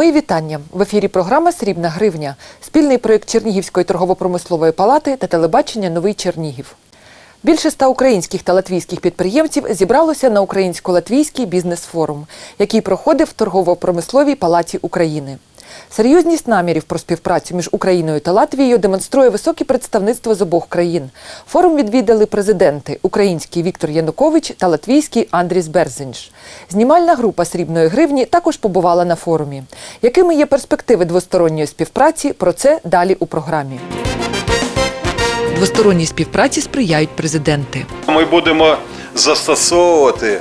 Мої вітання в ефірі. Програма Срібна гривня, спільний проєкт Чернігівської торгово-промислової палати та телебачення Новий Чернігів. Більше ста українських та латвійських підприємців зібралося на українсько-латвійський бізнес-форум, який проходив в торгово-промисловій палаті України. Серйозність намірів про співпрацю між Україною та Латвією демонструє високе представництво з обох країн. Форум відвідали президенти український Віктор Янукович та латвійський Андріс Берзинш. Знімальна група срібної гривні також побувала на форумі. Якими є перспективи двосторонньої співпраці? Про це далі у програмі. Двосторонній співпраці сприяють президенти. Ми будемо застосовувати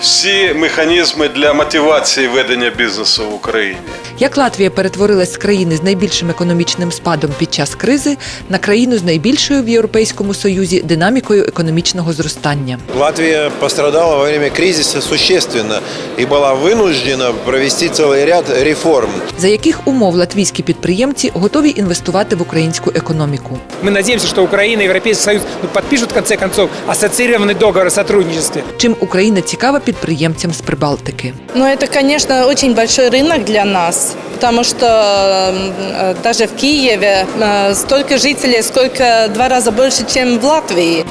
всі механізми для мотивації ведення бізнесу в Україні. Як Латвія перетворилась з країни з найбільшим економічним спадом під час кризи на країну з найбільшою в Європейському Союзі динамікою економічного зростання. Латвия пострадала во время кризиса существенно и была вынуждена провести целый ряд реформ. За яких умов латвійські підприємці готові інвестувати в українську економіку? Мы надеемся, что Украина и Европейский Союз ну, подпишут в конце концов ассоциированный договор о сотрудничестве. Чим Україна цікава підприємцям з Прибалтики? Ну, это, конечно, очень большой рынок для нас, потому что э, даже в Киеве э, столько жителей, сколько два раза больше, чем в Латвии.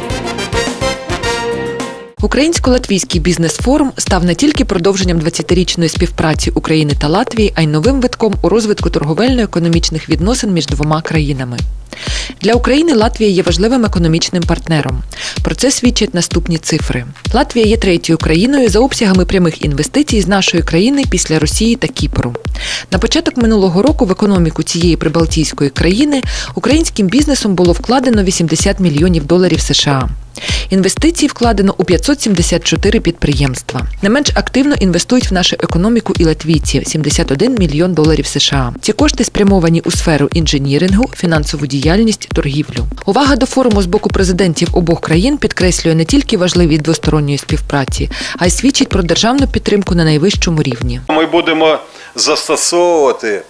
Українсько-латвійський бізнес-форум став не тільки продовженням 20-річної співпраці України та Латвії, а й новим витком у розвитку торговельно-економічних відносин між двома країнами. Для України Латвія є важливим економічним партнером. Про це свідчать наступні цифри. Латвія є третьою країною за обсягами прямих інвестицій з нашої країни після Росії та Кіпру. На початок минулого року в економіку цієї прибалтійської країни українським бізнесом було вкладено 80 мільйонів доларів США. Інвестицій вкладено у 574 підприємства. Не менш активно інвестують в нашу економіку і латвійці 71 мільйон доларів США. Ці кошти спрямовані у сферу інженірингу, фінансову діяльність, торгівлю. Увага до форуму з боку президентів обох країн підкреслює не тільки важливість двосторонньої співпраці, а й свідчить про державну підтримку на найвищому рівні. Ми будемо застосовувати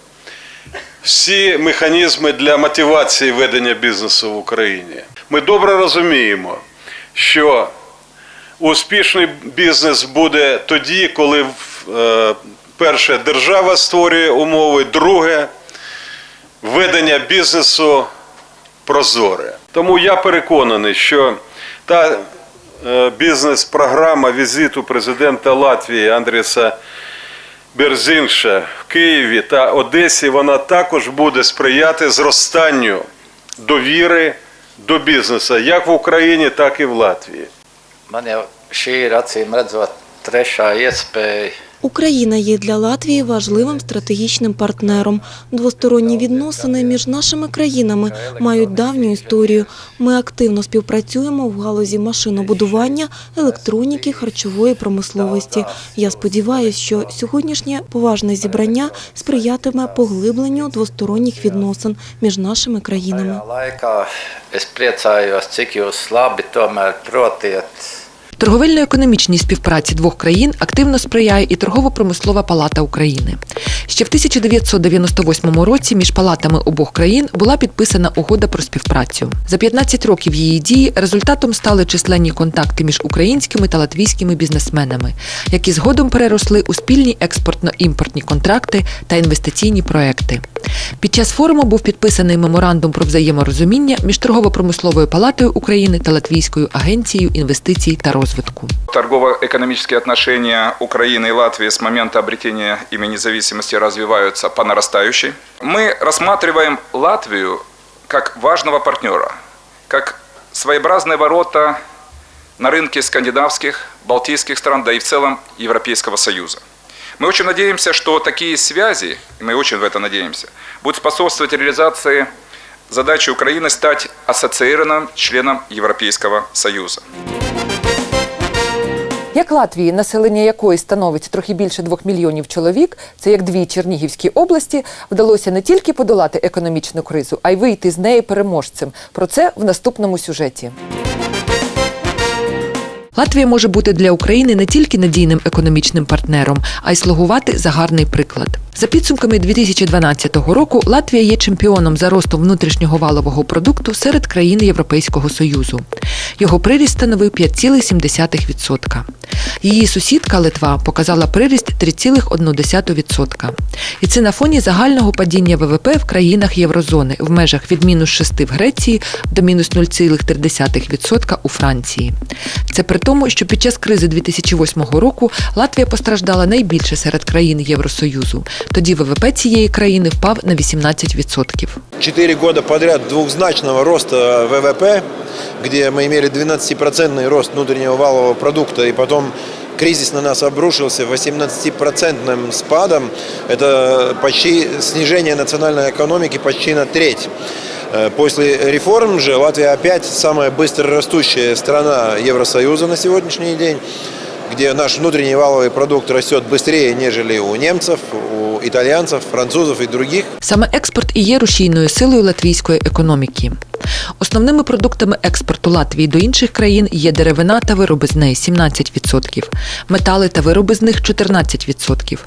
всі механізми для мотивації ведення бізнесу в Україні. Ми добре розуміємо, що успішний бізнес буде тоді, коли е, перше держава створює умови, друге ведення бізнесу прозоре. Тому я переконаний, що та е, бізнес-програма візиту президента Латвії Андріса Берзінша в Києві та Одесі вона також буде сприяти зростанню довіри до бізнесу як в Україні, так і в Латвії. Man jau šī ir acīm redzot trešā iespēja Україна є для Латвії важливим стратегічним партнером. Двосторонні відносини між нашими країнами мають давню історію. Ми активно співпрацюємо в галузі машинобудування, електроніки, харчової промисловості. Я сподіваюся, що сьогоднішнє поважне зібрання сприятиме поглибленню двосторонніх відносин між нашими країнами. Торговельно-економічній співпраці двох країн активно сприяє і торгово-промислова палата України. Ще в 1998 році між палатами обох країн була підписана угода про співпрацю. За 15 років її дії результатом стали численні контакти між українськими та латвійськими бізнесменами, які згодом переросли у спільні експортно-імпортні контракти та інвестиційні проекти. Під час форуму був підписаний меморандум про взаєморозуміння між торгово-промисловою палатою України та Латвійською агенцією інвестицій та розвитку. Торгово-экономические отношения Украины и Латвии с момента обретения ими независимости развиваются по нарастающей. Мы рассматриваем Латвию как важного партнера, как своеобразные ворота на рынке скандинавских, балтийских стран, да и в целом Европейского Союза. Мы очень надеемся, что такие связи, мы очень в это надеемся, будут способствовать реализации задачи Украины стать ассоциированным членом Европейского Союза. Як Латвії, населення якої становить трохи більше двох мільйонів чоловік, це як дві Чернігівські області, вдалося не тільки подолати економічну кризу, а й вийти з неї переможцем. Про це в наступному сюжеті. Латвія може бути для України не тільки надійним економічним партнером, а й слугувати за гарний приклад. За підсумками 2012 року Латвія є чемпіоном за ростом внутрішнього валового продукту серед країн Європейського Союзу. Його приріст становив 5,7%. Її сусідка Литва показала приріст 3,1%. І це на фоні загального падіння ВВП в країнах Єврозони в межах від мінус 6 в Греції до мінус 0,3% у Франції. Це при тому, що під час кризи 2008 року Латвія постраждала найбільше серед країн Євросоюзу. Тоді ВВП цієї країни впав на 18%. Четыре года подряд двухзначного роста ВВП, где мы имели 12% рост внутреннего валового продукта, и потом кризис на нас обрушился 18% спадом. Это почти снижение национальной экономики почти на треть. Э, После реформ же Латвия опять самая быстро растущая страна Евросоюза на сегодняшний день, где наш внутренний валовый продукт растет быстрее, нежели у немцев, у итальянцев, французов и других. Саме експорт і є рушійною силою латвійської економіки. Основними продуктами експорту Латвії до інших країн є деревина та вироби з неї 17%, метали та вироби з них 14%,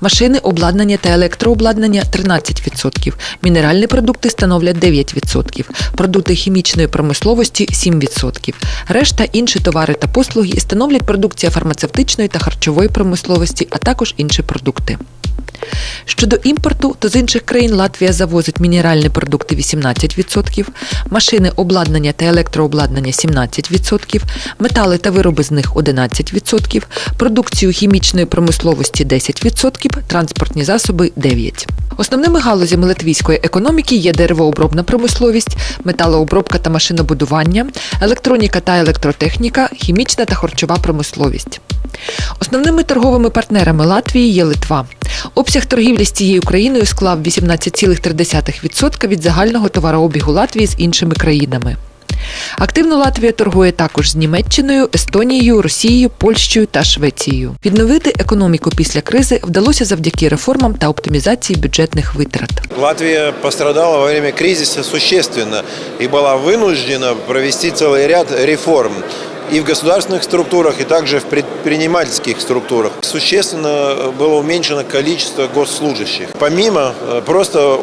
машини, обладнання та електрообладнання 13%, мінеральні продукти становлять 9%, продукти хімічної промисловості 7%. Решта інші товари та послуги становлять продукція фармацевтичної та харчової промисловості, а також інші продукти. Щодо імпорту, то з інших країн Латвія завозить мінеральні продукти 18%, машини, обладнання та електрообладнання 17%, метали та вироби з них 11%, продукцію хімічної промисловості 10%, транспортні засоби 9%. Основними галузями латвійської економіки є деревообробна промисловість, металообробка та машинобудування, електроніка та електротехніка, хімічна та харчова промисловість. Основними торговими партнерами Латвії є Литва. Обсяг торгівлі з цією країною склав 18,3% від загального товарообігу Латвії з іншими країнами. Активно Латвія торгує також з Німеччиною, Естонією, Росією, Польщею та Швецією. Відновити економіку після кризи вдалося завдяки реформам та оптимізації бюджетних витрат. Латвия пострадала во время кризиса существенно и была вынуждена провести целый ряд реформ И в государственных структурах, и также в предпринимательских структурах. Существенно было уменьшено количество госслужащих. Помимо э, просто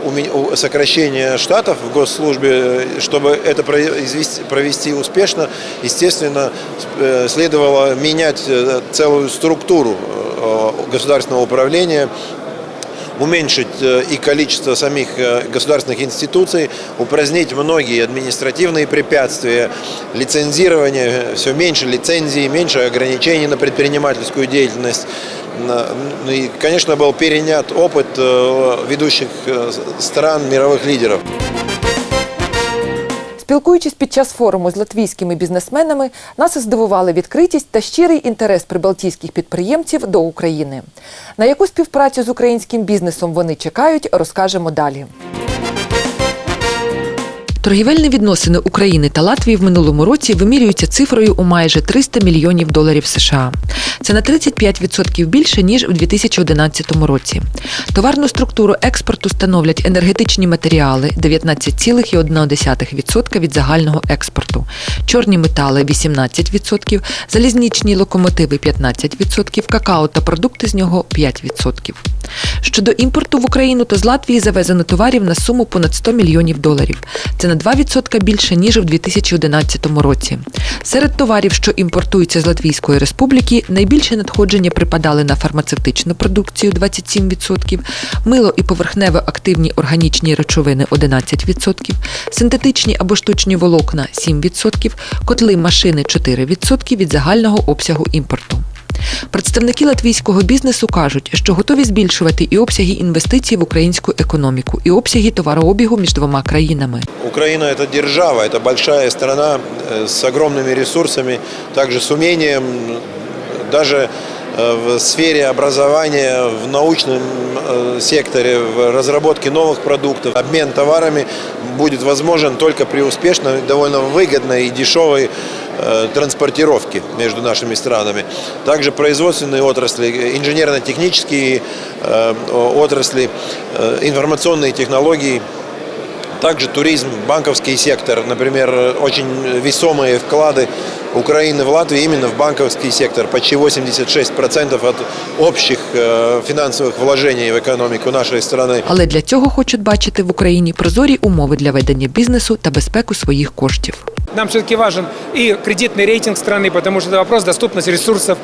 сокращения штатов в госслужбе, э, чтобы это провести успешно, естественно, э, следовало менять э, целую структуру э, государственного управления, уменьшить э, и количество самих э, государственных институций, упразднить многие административные препятствия, лицензирование, все меньше лицензий, меньше ограничений на предпринимательскую деятельность. Ну и, конечно, был перенят опыт э, ведущих стран, мировых лидеров. Спілкуючись під час форуму з латвійськими бізнесменами, нас здивували відкритість та щирий інтерес прибалтійських підприємців до України. На яку співпрацю з українським бізнесом вони чекають, розкажемо далі. Торгівельні відносини України та Латвії в минулому році вимірюються цифрою у майже 300 мільйонів доларів США. Це на 35% більше ніж у 2011 році. Товарну структуру експорту становлять енергетичні матеріали 19,1% від загального експорту, чорні метали 18%, залізничні локомотиви 15%, какао та продукти з нього 5%. Щодо імпорту в Україну, то з Латвії завезено товарів на суму понад 100 мільйонів доларів. Це на 2% більше ніж у 2011 році. Серед товарів, що імпортуються з Латвійської республіки, найбільше надходження припадали на фармацевтичну продукцію 27%, мило і поверхнево активні органічні речовини 11%, синтетичні або штучні волокна 7%, котли машини 4% від загального обсягу імпорту. Представники латвійського бізнесу кажуть, що готові збільшувати і обсяги інвестицій в українську економіку, і обсяги товарообігу між двома країнами. Украина – это держава, это большая страна э, с огромными ресурсами, также с умением м, даже э, в сфере образования, в научном э, секторе, в разработке новых продуктов. Обмен товарами будет возможен только при успешной, довольно выгодной и дешевой э, транспортировке между нашими странами. Также производственные отрасли, э, инженерно-технические э, отрасли, э, информационные технологии – Также туризм, банковский сектор, например, очень весомые вклады Украины в Латвию именно в банковский сектор. Почти 86% от общих э, финансовых вложений в экономику нашей страны. Але для цього хочуть бачити в Україні прозорі умови для ведення бізнесу та безпеку своїх коштів. Нам все-таки важен и кредитный рейтинг страны, потому что это вопрос доступности ресурсов,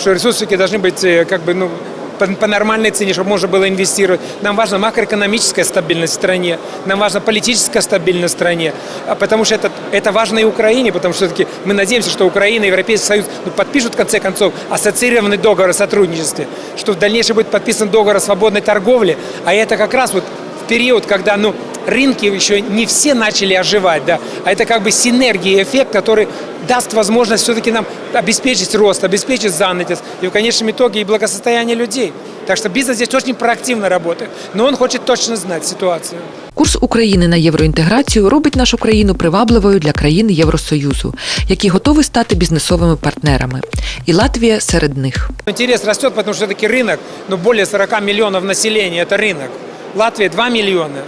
что ресурсы все-таки должны быть э, как бы, ну, по, нормальной цене, чтобы можно было инвестировать. Нам важна макроэкономическая стабильность в стране, нам важна политическая стабильность в стране, а потому что это, это важно и Украине, потому что все-таки мы надеемся, что Украина и Европейский Союз ну, подпишут в конце концов ассоциированный договор о сотрудничестве, что в дальнейшем будет подписан договор о свободной торговле, а это как раз вот в период, когда ну, рынки еще не все начали оживать, да, а это как бы синергия, эффект, который даст возможность все-таки нам обеспечить рост, обеспечить занятость и в конечном итоге и благосостояние людей. Так что бизнес здесь очень проактивно работает, но он хочет точно знать ситуацию. Курс України на євроінтеграцію робить нашу країну привабливою для країн Євросоюзу, які готові стати бізнесовими партнерами. І Латвія серед них. Интерес растет, потому что все-таки рынок, ну, более 40 миллионов населения, это рынок. Латвия 2 миллиона.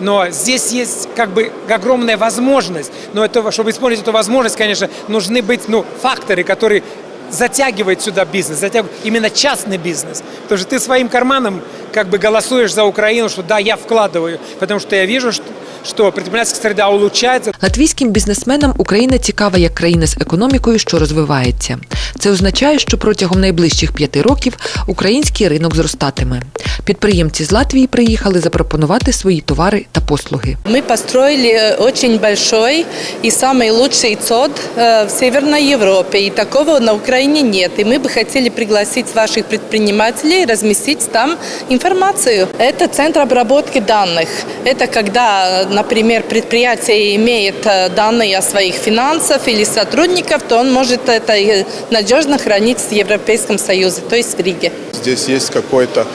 Но здесь есть как бы огромная возможность. Но это, чтобы использовать эту возможность, конечно, нужны быть ну, факторы, которые затягивают сюда бизнес, затягивают именно частный бизнес. Потому что ты своим карманом как бы голосуешь за Украину, что да, я вкладываю, потому что я вижу, что, что предпринимательская среда улучшается, Латвійським бізнесменам Україна цікава як країна з економікою, що розвивається. Це означає, що протягом найближчих п'яти років український ринок зростатиме. Підприємці з Латвії приїхали запропонувати свої товари та послуги. Мы построили э, очень большой и самый лучший ЦОД э, в Северной Европе. И такого на Украине нет. И мы бы хотели пригласить ваших предпринимателей разместить там информацию. Это центр обработки данных. Это когда, э, например, предприятие имеет э, данные о своих финансах или сотрудников, то он может это э, надежно хранить в Европейском Союзе, то есть в Риге. Здесь есть какой-то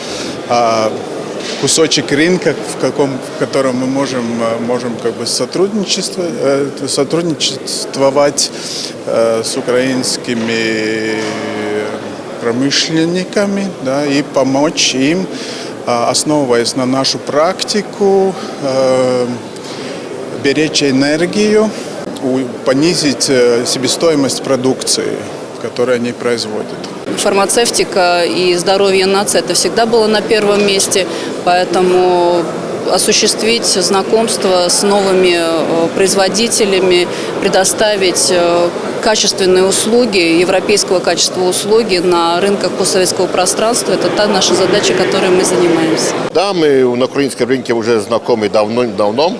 кусочек рынка, в, каком, в котором мы можем, а, можем как бы сотрудничество, э, сотрудничествовать э, с украинскими промышленниками да, и помочь им, основываясь на нашу практику, э, беречь энергию, понизить э, себестоимость продукции, которую они производят. Фармацевтика и здоровье нации это всегда было на первом месте, поэтому осуществить знакомство с новыми э, производителями, предоставить э, качественные услуги, европейского качества услуги на рынках постсоветского пространства – это та наша задача, которой мы занимаемся. Да, мы на украинском рынке уже знакомы давно-давно.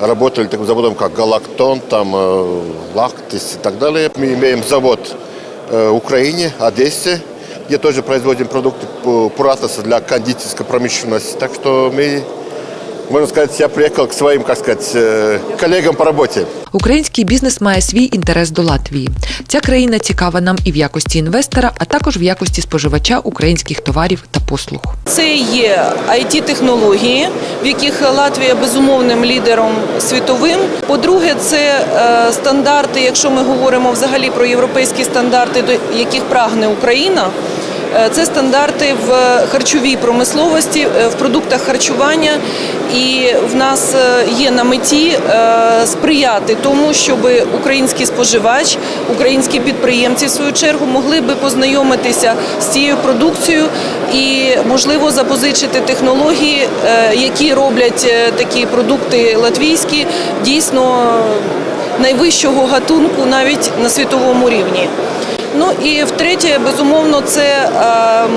Работали таким заводом, как Галактон, там э, Лактис и так далее. Мы имеем завод Украине, Одессе, где тоже производим продукты по- Пуратоса для кондитерской промышленности. Так что мы, можно сказать, я приехал к своим, как сказать, э, коллегам по работе. Український бізнес має свій інтерес до Латвії. Ця країна цікава нам і в якості інвестора, а також в якості споживача українських товарів та послуг. Це є it технології, в яких Латвія безумовним лідером світовим. По-друге, це е, стандарти, якщо ми говоримо взагалі про європейські стандарти, до яких прагне Україна. Е, Це стандарти в харчовій промисловості, е, в продуктах харчування, і в нас е, є на меті е, сприяти тому, щоб український споживач, українські підприємці в свою чергу могли би познайомитися з цією продукцією і можливо запозичити технології, е, які роблять е, такі продукти латвійські, дійсно найвищого гатунку навіть на світовому рівні. Ну і втретє, безумовно, це ем,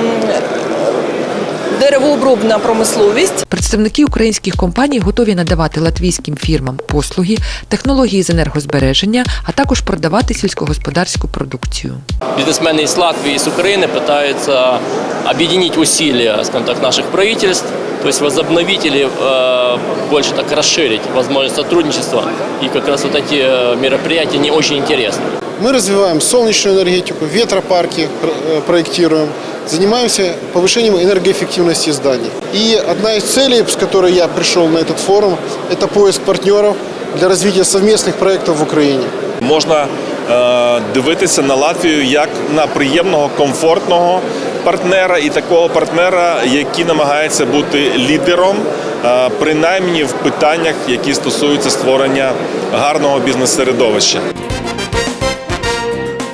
деревообробна промисловість. Представники українських компаній готові надавати латвійським фірмам послуги, технології з енергозбереження, а також продавати сільськогосподарську продукцію. Бизнесмены из Латвии и с Украины пытаются объединить усилия, скажем так, наших правительств, то есть возобновить или э, больше так расширить возможность сотрудничества. И как раз вот эти э, мероприятия не очень интересны. Мы развиваем солнечную энергетику, ветропарки э, проектируем, занимаемся повышением энергоэффективности зданий. И одна из целей, с которой я пришел на этот форум, это поиск партнеров для развития совместных проектов в Украине. Можна е, дивитися на Латвію як на приємного, комфортного партнера і такого партнера, який намагається бути лідером е, принаймні в питаннях, які стосуються створення гарного бізнес-середовища.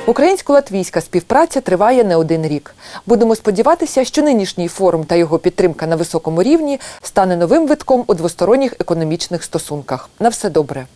Українсько-латвійська співпраця триває не один рік. Будемо сподіватися, що нинішній форум та його підтримка на високому рівні стане новим витком у двосторонніх економічних стосунках. На все добре.